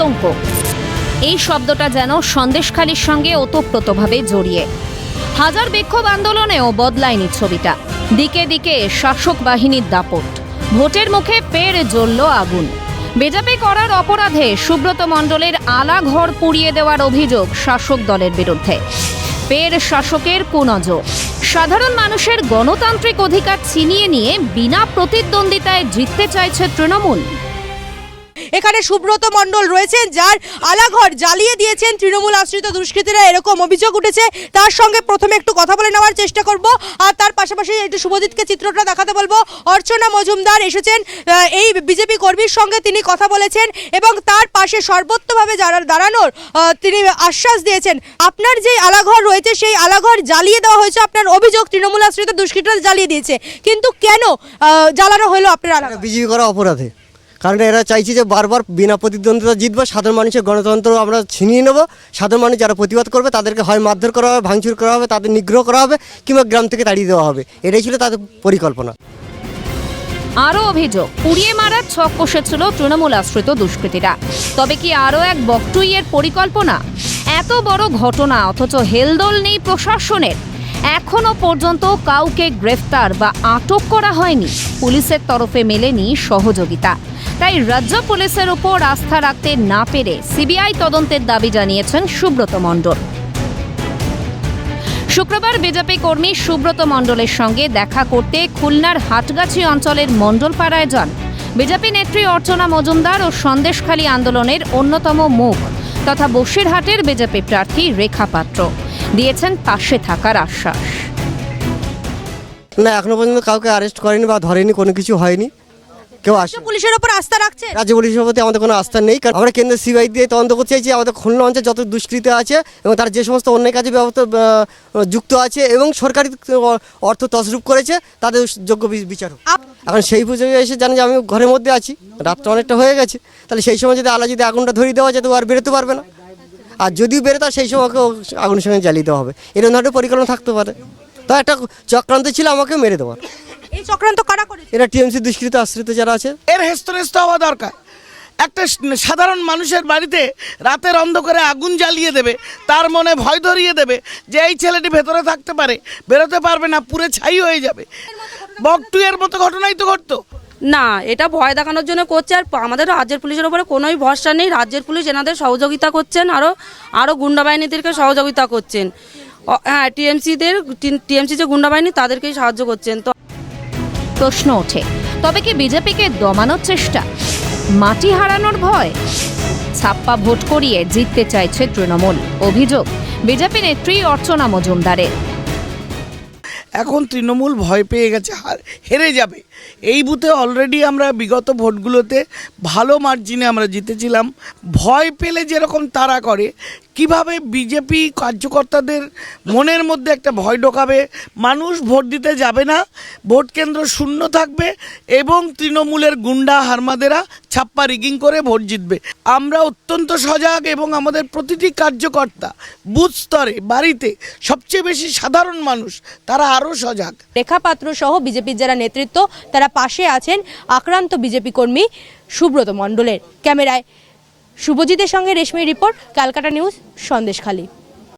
বিতর্ক এই শব্দটা যেন সন্দেশখালির সঙ্গে ওতপ্রোতভাবে জড়িয়ে। হাজার বিক্ষোভ আন্দোলনেও বদলায়নি ছবিটা। দিকে দিকে শাসক বাহিনীর দাপট। ভোটের মুখে পের জ্বলল আগুন। বেজাপি করার অপরাধে সুব্রত মণ্ডলের আলা ঘর পুড়িয়ে দেওয়ার অভিযোগ শাসক দলের বিরুদ্ধে। ফের শাসকের কুনজর। সাধারণ মানুষের গণতান্ত্রিক অধিকার ছিনিয়ে নিয়ে বিনা প্রতিদ্বন্দ্বিতায় জিততে চাইছে তৃণমূল। এখানে সুব্রত মণ্ডল রয়েছেন, যার আলাঘর জ্বালিয়ে দিয়েছেন তৃণমূল আশ্রিত দুষ্কৃতীরা। এরকম অভিযোগ উঠেছে। তার সঙ্গে প্রথমে একটু কথা বলে নেওয়ার চেষ্টা করব। আর তার পাশাপাশি একটু শুভজিৎকে চিত্রটা দেখাতে বলব। অর্চনা মজুমদার এসেছেন এই বিজেপি কর্মীর সঙ্গে তিনি কথা বলেছেন এবং তার পাশে সর্বত্রভাবে যারা- দাঁড়ানোর তিনি আশ্বাস দিয়েছেন, আপনার যে আলাঘর রয়েছে, সেই আলাঘর জ্বালিয়ে দেওয়া হয়েছে। আপনার অভিযোগ তৃণমূল আশ্রিত দুষ্কৃতীরা জ্বালিয়ে দিয়েছে। কিন্তু কেন জ্বালানো হলো আপনার আলাঘর? বিজেপি করা অপরাধে। কারণ এরা চাইছে যে বারবার বিনা প্রতিদ্বন্দ্বিতা জিতবো, সাধারণ মানুষের গণতন্ত্র আমরা ছিনিয়ে নেব। সাধারণ মানুষ যারা প্রতিবাদ করবে, তাদেরকে হয় মারধর করা হবে, ভাঙচুর করা হবে, তাদের নিগ্রহ করা হবে কিংবা গ্রাম থেকে তাড়িয়ে দেওয়া হবে। এটাই ছিল তাদের পরিকল্পনা। আরও অভিযোগ, পুড়িয়ে মারার ছক কষেছিল তৃণমূল আশ্রিত দুষ্কৃতীরা। তবে কি আরও এক বকটুইয়ের পরিকল্পনা? এত বড় ঘটনা, অথচ হেলদোল নেই প্রশাসনের। এখনও পর্যন্ত কাউকে গ্রেফতার বা আটক করা হয়নি। পুলিশের তরফে মেলেনি সহযোগিতা। তাই রাজ্য পুলিশের উপর আস্থা রাখতে না পেরে সিবিআই তদন্তের দাবি জানিয়েছেন সুব্রত মণ্ডল। শুক্রবার বিজেপি কর্মী সুব্রত মণ্ডলের সঙ্গে দেখা করতে খুলনার হাটগাছি অঞ্চলের মণ্ডলপাড়ায় যান। বিজেপি নেত্রী অর্চনা মজুমদার ও সন্দেশখালী আন্দোলনের অন্যতম মুখ তথা বসিরহাটের বিজেপি প্রার্থী রেখা পাত্র। দিয়েছেন পাশে থাকার আশ্বাস। না, এখনও পর্যন্ত কাউকে অ্যারেস্ট করেনি বা ধরেনি, কোনো কিছু হয়নি। কেউ আসে পুলিশের ওপর আস্থা রাখছেন? রাজ্য পুলিশের প্রতি আমাদের কোনো আস্থা নেই কারণ আমরা কেন্দ্রের সিবিআই দিয়ে তদন্ত করতে চাইছি আমাদের খুলনা অঞ্চলে যত দুষ্কৃতি আছে এবং তার যে সমস্ত অন্যায় কাজে ব্যবস্থা যুক্ত আছে এবং সরকারি অর্থ তসরূপ করেছে তাদের যোগ্য বিচার হোক। এখন সেই পুজোয় এসে জানি যে আমি ঘরের মধ্যে আছি রাতটা অনেকটা হয়ে গেছে তাহলে সেই সময় যদি আলা যদি আগুনটা ধরিয়ে দেওয়া যেত ও আর বেরোতে পারবে না। আর যদিও বেরোতো সেই সময় আগুনের সঙ্গে জ্বালিয়ে দেওয়া হবে। এরকম ধরনের পরিকল্পনা থাকতে পারে। তো একটা চক্রান্ত ছিল আমাকে মেরে দেওয়ার এই চক্রান্ত কারা করেছে? এরা টিএমসি দুষ্কৃত আশ্রিত যারা আছে। এর হেস্তনেস্ত হওয়া দরকার। একটা সাধারণ মানুষের বাড়িতে রাতের অন্ধকারে আগুন জ্বালিয়ে দেবে তার মনে ভয় ধরিয়ে দেবে যে এই ছেলেটি ভেতরে থাকতে পারে বেরোতে পারবে না পুরে ছাই হয়ে যাবে। বকটু এর মতো ঘটনাই তো ঘটতো। না এটা ভয় দেখানোর জন্য করছে আর আমাদের রাজ্যের পুলিশের উপরে কোনোই ভরসা নেই। রাজ্যের পুলিশ এনাদের সহযোগিতা করছেন আরও আরও গুন্ডা বাহিনীদেরকে সহযোগিতা করছেন। হ্যাঁ টিএমসিদের টিএমসি যে গুন্ডা বাহিনী তাদেরকেই সাহায্য করছেন। তো প্রশ্ন ওঠে, তবে কি বিজেপিকে দমানোর চেষ্টা? মাটি হারানোর ভয়? ছাপ্পা ভোট করিয়ে জিততে চাইছে তৃণমূল। অভিযোগ, বিজেপি নেত্রী অর্চনা মজুমদারের। এখন তৃণমূল ভয় পেয়ে গেছে হার- যাবে। এই বুথে অলরেডি আমরা বিগত ভোটগুলোতে ভালো মার্জিনে আমরা জিতেছিলাম। ভয় পেলে যেরকম তারা করে, কীভাবে বিজেপি কার্যকর্তাদের মনের মধ্যে একটা ভয় ঢোকাবে? মানুষ ভোট দিতে যাবে না, ভোট কেন্দ্র শূন্য থাকবে এবং তৃণমূলের গুন্ডা হারমাদেরা ছাপ্পা রিগিং করে ভোট জিতবে। আমরা অত্যন্ত সজাগ এবং আমাদের প্রতিটি কার্যকর্তা বুথ স্তরে, বাড়িতে সবচেয়ে বেশি সাধারণ মানুষ, তারা আরও সজাগ। রেখা পাত্র সহ বিজেপির যারা নেতৃত্ব তারা পাশে আছেন আক্রান্ত বিজেপি কর্মী সুব্রত মণ্ডলের। ক্যামেরায় শুভজিতের সঙ্গে রেশমি রিপোর্ট, ক্যালকাটা নিউজ, সন্দেশখালী।